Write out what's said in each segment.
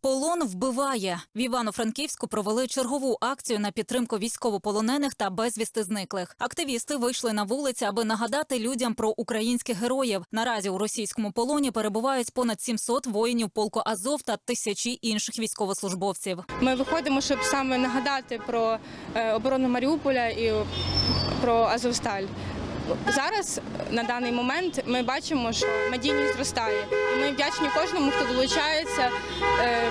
Полон вбиває. В Івано-Франківську провели чергову акцію на підтримку військовополонених та безвісти зниклих. Активісти вийшли на вулиці, аби нагадати людям про українських героїв. Наразі у російському полоні перебувають понад 700 воїнів полку Азов та тисячі інших військовослужбовців. Ми виходимо, щоб саме нагадати про е, оборону Маріуполя і про Азовсталь. Зараз на даний момент ми бачимо, що медійність зростає, і ми вдячні кожному, хто долучається. е,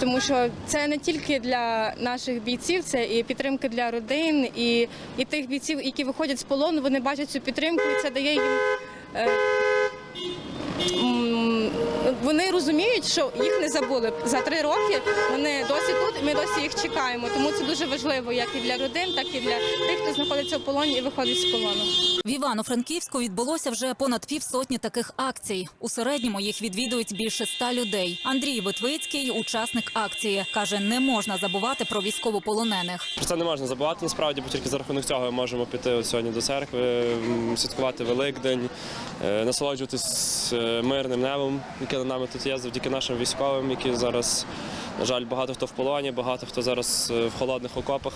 Тому що це не тільки для наших бійців, це і підтримка для родин, і, і тих бійців, які виходять з полону, вони бачать цю підтримку, і це дає їм. е, Вони розуміють, що їх не забули за три роки. Вони досі ми досі їх чекаємо. Тому це дуже важливо як і для родин, так і для тих, хто знаходиться в полоні і виходить з полону. В Івано-Франківську відбулося вже понад півсотні таких акцій. У середньому їх відвідують більше ста людей. Андрій Витвицький, учасник акції, каже, не можна забувати про військовополонених. Про це не можна забувати насправді, бо тільки за рахунок цього ми можемо піти от сьогодні до церкви, святкувати Великдень, е, насолоджуватись е, мирним небом, яке над нами тут є, завдяки нашим військовим, які зараз, на жаль, багато хто в полоні, багато хто зараз е, в холодних окопах.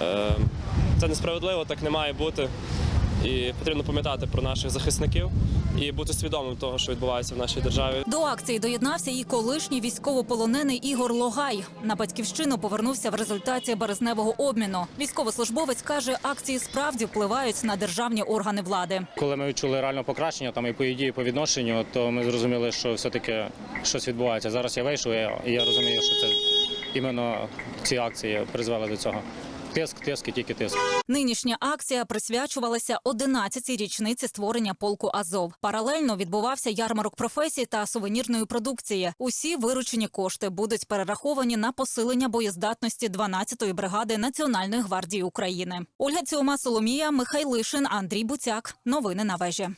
Е, Це несправедливо, так не має бути. І потрібно пам'ятати про наших захисників і бути свідомим того, що відбувається в нашій державі. До акції доєднався і колишній військовополонений Ігор Логай. На батьківщину повернувся в результаті березневого обміну. Військовослужбовець каже, акції справді впливають на державні органи влади. Коли ми відчули реальне покращення там і по ідії, по відношенню, то ми зрозуміли, що все-таки щось відбувається. Зараз я вийшов, і я розумію, що це іменно ці акції призвели до цього. Тиск, тиск і тільки тиск. Нинішня акція присвячувалася 11-й річниці створення полку Азов. Паралельно відбувався ярмарок професій та сувенірної продукції. Усі виручені кошти будуть перераховані на посилення боєздатності 12-ї бригади Національної гвардії України. Ольга Ціома Соломія, Михайлишин, Андрій Буцяк. Новини на вежі.